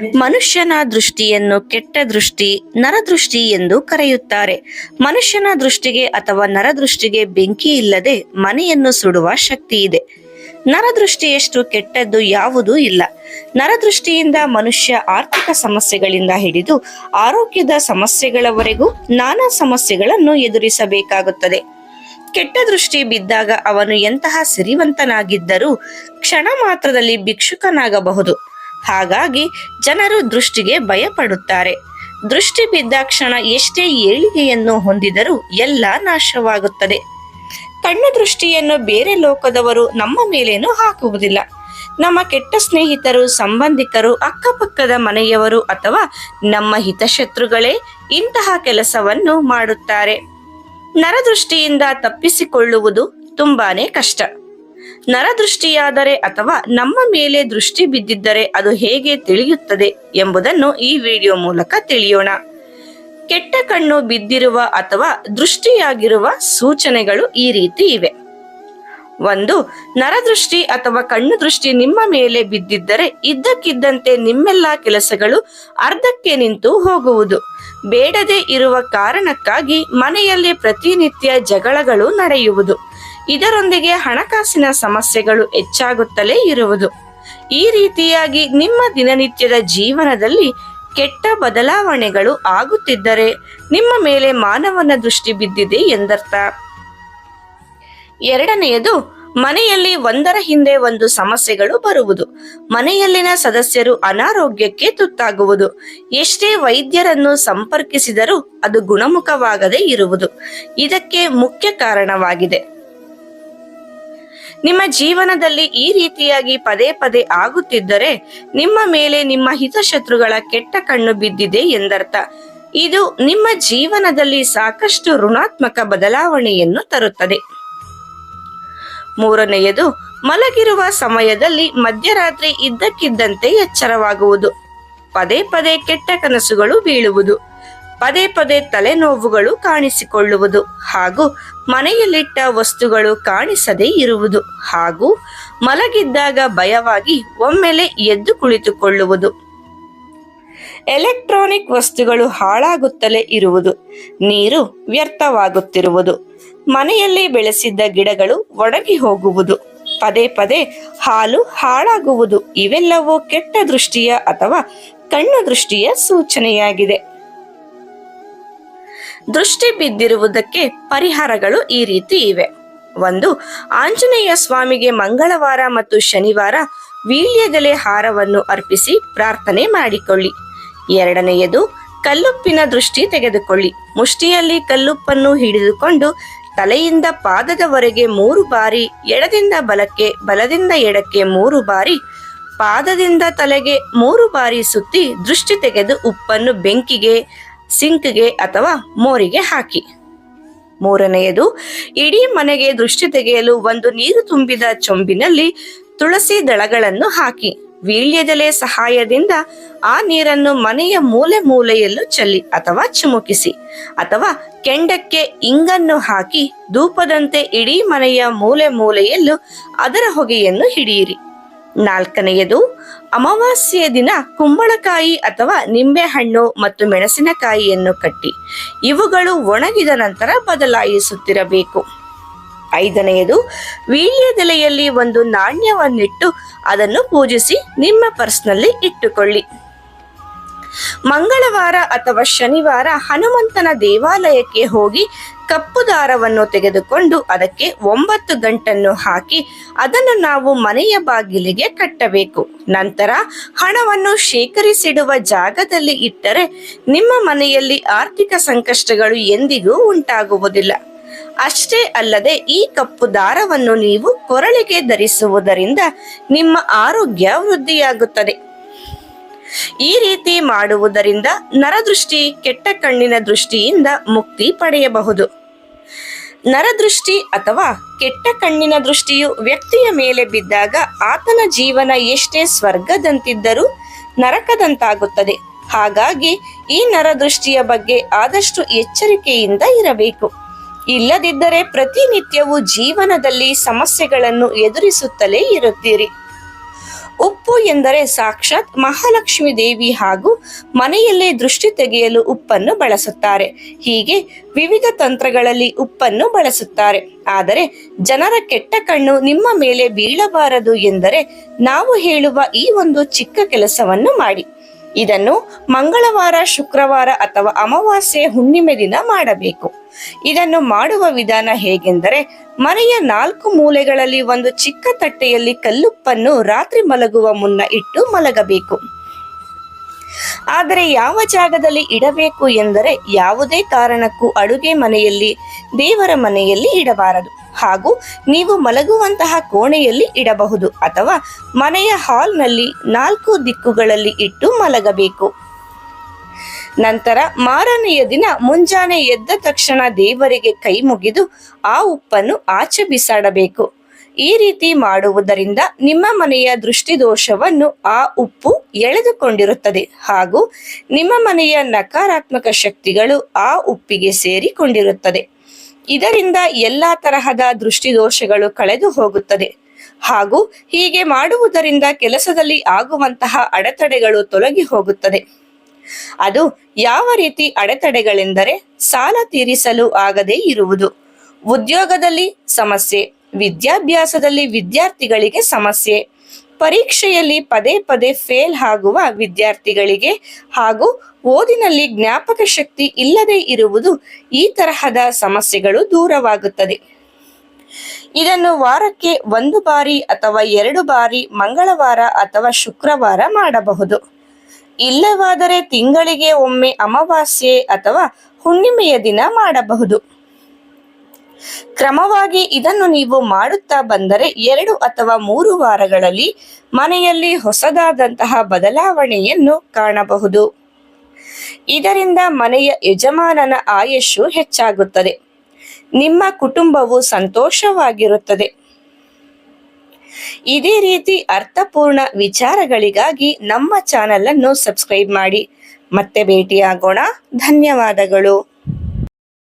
ಮನುಷ್ಯನ ದೃಷ್ಟಿಯನ್ನು ಕೆಟ್ಟ ದೃಷ್ಟಿ, ನರದೃಷ್ಟಿ ಎಂದು ಕರೆಯುತ್ತಾರೆ. ಮನುಷ್ಯನ ದೃಷ್ಟಿಗೆ ಅಥವಾ ನರದೃಷ್ಟಿಗೆ ಬೆಂಕಿ ಇಲ್ಲದೆ ಮನೆಯನ್ನು ಸುಡುವ ಶಕ್ತಿ ಇದೆ. ನರದೃಷ್ಟಿಯಷ್ಟು ಕೆಟ್ಟದ್ದು ಯಾವುದೂ ಇಲ್ಲ. ನರದೃಷ್ಟಿಯಿಂದ ಮನುಷ್ಯ ಆರ್ಥಿಕ ಸಮಸ್ಯೆಗಳಿಂದ ಹಿಡಿದು ಆರೋಗ್ಯದ ಸಮಸ್ಯೆಗಳವರೆಗೂ ನಾನಾ ಸಮಸ್ಯೆಗಳನ್ನು ಎದುರಿಸಬೇಕಾಗುತ್ತದೆ. ಕೆಟ್ಟ ದೃಷ್ಟಿ ಬಿದ್ದಾಗ ಅವನು ಎಂತಹ ಸಿರಿವಂತನಾಗಿದ್ದರೂ ಕ್ಷಣ ಮಾತ್ರದಲ್ಲಿ ಭಿಕ್ಷುಕನಾಗಬಹುದು. ಹಾಗಾಗಿ ಜನರು ದೃಷ್ಟಿಗೆ ಭಯಪಡುತ್ತಾರೆ. ದೃಷ್ಟಿ ಬಿದ್ದ ಕ್ಷಣ ಎಷ್ಟೇ ಏಳಿಗೆಯನ್ನು ಹೊಂದಿದರೂ ಎಲ್ಲ ನಾಶವಾಗುತ್ತದೆ. ಕಣ್ಣು ದೃಷ್ಟಿಯನ್ನು ಬೇರೆ ಲೋಕದವರು ನಮ್ಮ ಮೇಲೇನೂ ಹಾಕುವುದಿಲ್ಲ. ನಮ್ಮ ಕೆಟ್ಟ ಸ್ನೇಹಿತರು, ಸಂಬಂಧಿಕರು, ಅಕ್ಕಪಕ್ಕದ ಮನೆಯವರು ಅಥವಾ ನಮ್ಮ ಹಿತಶತ್ರುಗಳೇ ಇಂತಹ ಕೆಲಸವನ್ನು ಮಾಡುತ್ತಾರೆ. ನರದೃಷ್ಟಿಯಿಂದ ತಪ್ಪಿಸಿಕೊಳ್ಳುವುದು ತುಂಬಾನೇ ಕಷ್ಟ. ನರದೃಷ್ಟಿಯಾದರೆ ಅಥವಾ ನಮ್ಮ ಮೇಲೆ ದೃಷ್ಟಿ ಬಿದ್ದಿದ್ದರೆ ಅದು ಹೇಗೆ ತಿಳಿಯುತ್ತದೆ ಎಂಬುದನ್ನು ಈ ವಿಡಿಯೋ ಮೂಲಕ ತಿಳಿಯೋಣ. ಕೆಟ್ಟ ಕಣ್ಣು ಬಿದ್ದಿರುವ ಅಥವಾ ದೃಷ್ಟಿಯಾಗಿರುವ ಸೂಚನೆಗಳು ಈ ರೀತಿ ಇವೆ. ಒಂದು, ನರದೃಷ್ಟಿ ಅಥವಾ ಕಣ್ಣು ದೃಷ್ಟಿ ನಿಮ್ಮ ಮೇಲೆ ಬಿದ್ದಿದ್ದರೆ ಇದ್ದಕ್ಕಿದ್ದಂತೆ ನಿಮ್ಮೆಲ್ಲ ಕೆಲಸಗಳು ಅರ್ಧಕ್ಕೆ ನಿಂತು ಹೋಗುವುದು. ಬೇಡದೆ ಇರುವ ಕಾರಣಕ್ಕಾಗಿ ಮನೆಯಲ್ಲಿ ಪ್ರತಿನಿತ್ಯ ಜಗಳಗಳು ನಡೆಯುವುದು. ಇದರೊಂದಿಗೆ ಹಣಕಾಸಿನ ಸಮಸ್ಯೆಗಳು ಹೆಚ್ಚಾಗುತ್ತಲೇ ಇರುವುದು. ಈ ರೀತಿಯಾಗಿ ನಿಮ್ಮ ದಿನನಿತ್ಯದ ಜೀವನದಲ್ಲಿ ಕೆಟ್ಟ ಬದಲಾವಣೆಗಳು ಆಗುತ್ತಿದ್ದರೆ ನಿಮ್ಮ ಮೇಲೆ ಮಾನವನ ದೃಷ್ಟಿ ಬಿದ್ದಿದೆ ಎಂದರ್ಥ. ಎರಡನೆಯದು, ಮನೆಯಲ್ಲಿ ಒಂದರ ಹಿಂದೆ ಒಂದು ಸಮಸ್ಯೆಗಳು ಬರುವುದು. ಮನೆಯಲ್ಲಿನ ಸದಸ್ಯರು ಅನಾರೋಗ್ಯಕ್ಕೆ ತುತ್ತಾಗುವುದು. ಎಷ್ಟೇ ವೈದ್ಯರನ್ನು ಸಂಪರ್ಕಿಸಿದರೂ ಅದು ಗುಣಮುಖವಾಗದೇ ಇರುವುದು. ಇದಕ್ಕೆ ಮುಖ್ಯ ಕಾರಣವಾಗಿದೆ. ನಿಮ್ಮ ಜೀವನದಲ್ಲಿ ಈ ರೀತಿಯಾಗಿ ಪದೇ ಪದೇ ಆಗುತ್ತಿದ್ದರೆ ನಿಮ್ಮ ಮೇಲೆ ನಿಮ್ಮ ಹಿತಶತ್ರುಗಳ ಕೆಟ್ಟ ಕಣ್ಣು ಬಿದ್ದಿದೆ ಎಂದರ್ಥ. ಇದು ನಿಮ್ಮ ಜೀವನದಲ್ಲಿ ಸಾಕಷ್ಟು ಋಣಾತ್ಮಕ ಬದಲಾವಣೆಯನ್ನು ತರುತ್ತದೆ. ಮೂರನೆಯದು, ಮಲಗಿರುವ ಸಮಯದಲ್ಲಿ ಮಧ್ಯರಾತ್ರಿ ಇದ್ದಕ್ಕಿದ್ದಂತೆ ಎಚ್ಚರವಾಗುವುದು. ಪದೇ ಪದೇ ಕೆಟ್ಟ ಕನಸುಗಳು ಬೀಳುವುದು. ಪದೇ ಪದೇ ತಲೆನೋವುಗಳು ಕಾಣಿಸಿಕೊಳ್ಳುವುದು ಹಾಗೂ ಮನೆಯಲ್ಲಿಟ್ಟ ವಸ್ತುಗಳು ಕಾಣಿಸದೇ ಇರುವುದು ಹಾಗೂ ಮಲಗಿದ್ದಾಗ ಭಯವಾಗಿ ಒಮ್ಮೆಲೆ ಎದ್ದು ಕುಳಿತುಕೊಳ್ಳುವುದು. ಎಲೆಕ್ಟ್ರಾನಿಕ್ ವಸ್ತುಗಳು ಹಾಳಾಗುತ್ತಲೇ ಇರುವುದು, ನೀರು ವ್ಯರ್ಥವಾಗುತ್ತಿರುವುದು, ಮನೆಯಲ್ಲಿ ಬೆಳೆಸಿದ್ದ ಗಿಡಗಳು ಒಣಗಿ ಹೋಗುವುದು, ಪದೇ ಪದೇ ಹಾಲು ಹಾಳಾಗುವುದು ಇವೆಲ್ಲವೂ ಕೆಟ್ಟ ದೃಷ್ಟಿಯ ಅಥವಾ ಕಣ್ಣು ದೃಷ್ಟಿಯ ಸೂಚನೆಯಾಗಿದೆ. ದೃಷ್ಟಿ ಬಿದ್ದಿರುವುದಕ್ಕೆ ಪರಿಹಾರಗಳು ಈ ರೀತಿ ಇವೆ. ಒಂದು, ಆಂಜನೇಯ ಸ್ವಾಮಿಗೆ ಮಂಗಳವಾರ ಮತ್ತು ಶನಿವಾರ ವೀಳ್ಯದೆಲೆ ಹಾರವನ್ನು ಅರ್ಪಿಸಿ ಪ್ರಾರ್ಥನೆ ಮಾಡಿಕೊಳ್ಳಿ. ಎರಡನೆಯದು, ಕಲ್ಲುಪ್ಪಿನ ದೃಷ್ಟಿ ತೆಗೆದುಕೊಳ್ಳಿ. ಮುಷ್ಟಿಯಲ್ಲಿ ಕಲ್ಲುಪ್ಪನ್ನು ಹಿಡಿದುಕೊಂಡು ತಲೆಯಿಂದ ಪಾದದವರೆಗೆ ಮೂರು ಬಾರಿ, ಎಡದಿಂದ ಬಲಕ್ಕೆ, ಬಲದಿಂದ ಎಡಕ್ಕೆ ಮೂರು ಬಾರಿ, ಪಾದದಿಂದ ತಲೆಗೆ ಮೂರು ಬಾರಿ ಸುತ್ತಿ ದೃಷ್ಟಿ ತೆಗೆದು ಉಪ್ಪನ್ನು ಬೆಂಕಿಗೆ ಸಿಂಕ್ಗೆ ಅಥವಾ ಮೋರಿಗೆ ಹಾಕಿ. ಮೂರನೆಯದು, ಇಡೀ ಮನೆಗೆ ದೃಷ್ಟಿ ತೆಗೆಯಲು ಒಂದು ನೀರು ತುಂಬಿದ ಚೊಂಬಿನಲ್ಲಿ ತುಳಸಿ ದಳಗಳನ್ನು ಹಾಕಿ. ವೀಳ್ಯದೆಲೆ ಸಹಾಯದಿಂದ ಆ ನೀರನ್ನು ಮನೆಯ ಮೂಲೆ ಮೂಲೆಯಲ್ಲೂ ಚಲ್ಲಿ ಅಥವಾ ಚಿಮುಕಿಸಿ ಅಥವಾ ಕೆಂಡಕ್ಕೆ ಇಂಗನ್ನು ಹಾಕಿ ಧೂಪದಂತೆ ಇಡೀ ಮನೆಯ ಮೂಲೆ ಮೂಲೆಯಲ್ಲೂ ಅದರ ಹೊಗೆಯನ್ನು ಹಿಡಿಯಿರಿ. ನಾಲ್ಕನೆಯದು ಅಮಾವಾಸ್ಯೆಯ ದಿನ ಕುಂಬಳಕಾಯಿ ಅಥವಾ ನಿಂಬೆಹಣ್ಣು ಮತ್ತು ಮೆಣಸಿನಕಾಯಿಯನ್ನು ಕಟ್ಟಿ ಇವುಗಳು ಒಣಗಿದ ನಂತರ ಬದಲಾಯಿಸುತ್ತಿರಬೇಕು. ಐದನೆಯದು ವೀಳ್ಯದೆಲೆಯಲ್ಲಿ ಒಂದು ನಾಣ್ಯವನ್ನಿಟ್ಟು ಅದನ್ನು ಪೂಜಿಸಿ ನಿಮ್ಮ ಪರ್ಸ್ನಲ್ಲಿ ಇಟ್ಟುಕೊಳ್ಳಿ. ಮಂಗಳವಾರ ಅಥವಾ ಶನಿವಾರ ಹನುಮಂತನ ದೇವಾಲಯಕ್ಕೆ ಹೋಗಿ ಕಪ್ಪು ದಾರವನ್ನು ತೆಗೆದುಕೊಂಡು ಅದಕ್ಕೆ ಒಂಬತ್ತು ಗಂಟನ್ನು ಹಾಕಿ ಅದನ್ನು ನಾವು ಮನೆಯ ಬಾಗಿಲಿಗೆ ಕಟ್ಟಬೇಕು. ನಂತರ ಹಣವನ್ನು ಶೇಖರಿಸಿಡುವ ಜಾಗದಲ್ಲಿ ಇಟ್ಟರೆ ನಿಮ್ಮ ಮನೆಯಲ್ಲಿ ಆರ್ಥಿಕ ಸಂಕಷ್ಟಗಳು ಎಂದಿಗೂ ಉಂಟಾಗುವುದಿಲ್ಲ. ಅಷ್ಟೇ ಅಲ್ಲದೆ ಈ ಕಪ್ಪು ದಾರವನ್ನು ನೀವು ಕೊರಳಿಗೆ ಧರಿಸುವುದರಿಂದ ನಿಮ್ಮ ಆರೋಗ್ಯ ವೃದ್ಧಿಯಾಗುತ್ತದೆ. ಈ ರೀತಿ ಮಾಡುವುದರಿಂದ ನರದೃಷ್ಟಿ ಕೆಟ್ಟ ಕಣ್ಣಿನ ದೃಷ್ಟಿಯಿಂದ ಮುಕ್ತಿ ಪಡೆಯಬಹುದು. ನರದೃಷ್ಟಿ ಅಥವಾ ಕೆಟ್ಟ ಕಣ್ಣಿನ ದೃಷ್ಟಿಯು ವ್ಯಕ್ತಿಯ ಮೇಲೆ ಬಿದ್ದಾಗ ಆತನ ಜೀವನ ಎಷ್ಟೇ ಸ್ವರ್ಗದಂತಿದ್ದರೂ ನರಕದಂತಾಗುತ್ತದೆ. ಹಾಗಾಗಿ ಈ ನರದೃಷ್ಟಿಯ ಬಗ್ಗೆ ಆದಷ್ಟು ಎಚ್ಚರಿಕೆಯಿಂದ ಇರಬೇಕು. ಇಲ್ಲದಿದ್ದರೆ ಪ್ರತಿನಿತ್ಯವೂ ಜೀವನದಲ್ಲಿ ಸಮಸ್ಯೆಗಳನ್ನು ಎದುರಿಸುತ್ತಲೇ ಇರುತ್ತೀರಿ. ಉಪ್ಪು ಎಂದರೆ ಸಾಕ್ಷಾತ್ ಮಹಾಲಕ್ಷ್ಮಿ ದೇವಿ ಹಾಗೂ ಮನೆಯಲ್ಲೇ ದೃಷ್ಟಿ ತೆಗೆಯಲು ಉಪ್ಪನ್ನು ಬಳಸುತ್ತಾರೆ. ಹೀಗೆ ವಿವಿಧ ತಂತ್ರಗಳಲ್ಲಿ ಉಪ್ಪನ್ನು ಬಳಸುತ್ತಾರೆ. ಆದರೆ ಜನರ ಕೆಟ್ಟ ಕಣ್ಣು ನಿಮ್ಮ ಮೇಲೆ ಬೀಳಬಾರದು ಎಂದರೆ ನಾವು ಹೇಳುವ ಈ ಒಂದು ಚಿಕ್ಕ ಕೆಲಸವನ್ನು ಮಾಡಿ. ಇದನ್ನು ಮಂಗಳವಾರ, ಶುಕ್ರವಾರ ಅಥವಾ ಅಮಾವಾಸ್ಯೆ ಹುಣ್ಣಿಮೆ ದಿನ ಮಾಡಬೇಕು. ಇದನ್ನು ಮಾಡುವ ವಿಧಾನ ಹೇಗೆಂದರೆ, ಮನೆಯ ನಾಲ್ಕು ಮೂಲೆಗಳಲ್ಲಿ ಒಂದು ಚಿಕ್ಕ ತಟ್ಟೆಯಲ್ಲಿ ಕಲ್ಲುಪ್ಪನ್ನು ರಾತ್ರಿ ಮಲಗುವ ಮುನ್ನ ಇಟ್ಟು ಮಲಗಬೇಕು. ಆದರೆ ಯಾವ ಜಾಗದಲ್ಲಿ ಇಡಬೇಕು ಎಂದರೆ ಯಾವುದೇ ಕಾರಣಕ್ಕೂ ಅಡುಗೆ ಮನೆಯಲ್ಲಿ, ದೇವರ ಮನೆಯಲ್ಲಿ ಇಡಬಾರದು. ಹಾಗೂ ನೀವು ಮಲಗುವಂತಹ ಕೋಣೆಯಲ್ಲಿ ಇಡಬಹುದು ಅಥವಾ ಮನೆಯ ಹಾಲ್ನಲ್ಲಿ ನಾಲ್ಕು ದಿಕ್ಕುಗಳಲ್ಲಿ ಇಟ್ಟು ಮಲಗಬೇಕು. ನಂತರ ಮಾರನೆಯ ದಿನ ಮುಂಜಾನೆ ಎದ್ದ ತಕ್ಷಣ ದೇವರಿಗೆ ಕೈ ಮುಗಿದು ಆ ಉಪ್ಪನ್ನು ಆಚೆ ಬಿಸಾಡಬೇಕು. ಈ ರೀತಿ ಮಾಡುವುದರಿಂದ ನಿಮ್ಮ ಮನೆಯ ದೃಷ್ಟಿದೋಷವನ್ನು ಆ ಉಪ್ಪು ಎಳೆದುಕೊಂಡಿರುತ್ತದೆ ಹಾಗೂ ನಿಮ್ಮ ಮನೆಯ ನಕಾರಾತ್ಮಕ ಶಕ್ತಿಗಳು ಆ ಉಪ್ಪಿಗೆ ಸೇರಿಕೊಂಡಿರುತ್ತದೆ. ಇದರಿಂದ ಎಲ್ಲಾ ತರಹದ ದೃಷ್ಟಿದೋಷಗಳು ಕಳೆದು ಹೋಗುತ್ತದೆ. ಹಾಗೂ ಹೀಗೆ ಮಾಡುವುದರಿಂದ ಕೆಲಸದಲ್ಲಿ ಆಗುವಂತಹ ಅಡೆತಡೆಗಳು ತೊಲಗಿ ಹೋಗುತ್ತದೆ. ಅದು ಯಾವ ರೀತಿ ಅಡೆತಡೆಗಳೆಂದರೆ ಸಾಲ ತೀರಿಸಲು ಆಗದೇ ಇರುವುದು. ಉದ್ಯೋಗದಲ್ಲಿ ಸಮಸ್ಯೆ, ವಿದ್ಯಾಭ್ಯಾಸದಲ್ಲಿ ವಿದ್ಯಾರ್ಥಿಗಳಿಗೆ ಸಮಸ್ಯೆ ಪರೀಕ್ಷೆಯಲ್ಲಿ ಪದೇ ಪದೇ ಫೇಲ್ ಆಗುವ ವಿದ್ಯಾರ್ಥಿಗಳಿಗೆ ಹಾಗೂ ಓದಿನಲ್ಲಿ ಜ್ಞಾಪಕ ಶಕ್ತಿ ಇಲ್ಲದೆ ಇರುವುದು ಈ ತರಹದ ಸಮಸ್ಯೆಗಳು ದೂರವಾಗುತ್ತದೆ. ಇದನ್ನು ವಾರಕ್ಕೆ ಒಂದು ಬಾರಿ ಅಥವಾ ಎರಡು ಬಾರಿ ಮಂಗಳವಾರ ಅಥವಾ ಶುಕ್ರವಾರ ಮಾಡಬಹುದು. ಇಲ್ಲವಾದರೆ ತಿಂಗಳಿಗೆ ಒಮ್ಮೆ ಅಮಾವಾಸ್ಯೆ ಅಥವಾ ಹುಣ್ಣಿಮೆಯ ದಿನ ಮಾಡಬಹುದು. ಕ್ರಮವಾಗಿ ಇದನ್ನು ನೀವು ಮಾಡುತ್ತಾ ಬಂದರೆ ಎರಡು ಅಥವಾ ಮೂರು ವಾರಗಳಲ್ಲಿ ಮನೆಯಲ್ಲಿ ಹೊಸದಾದಂತಹ ಬದಲಾವಣೆಯನ್ನು ಕಾಣಬಹುದು. ಇದರಿಂದ ಮನೆಯ ಯಜಮಾನನ ಆಯಸ್ಸು ಹೆಚ್ಚಾಗುತ್ತದೆ. ನಿಮ್ಮ ಕುಟುಂಬವು ಸಂತೋಷವಾಗಿರುತ್ತದೆ. ಇದೇ ರೀತಿ ಅರ್ಥಪೂರ್ಣ ವಿಚಾರಗಳಿಗಾಗಿ ನಮ್ಮ ಚಾನಲ್ ಅನ್ನು ಸಬ್ಸ್ಕ್ರೈಬ್ ಮಾಡಿ. ಮತ್ತೆ ಭೇಟಿಯಾಗೋಣ. ಧನ್ಯವಾದಗಳು.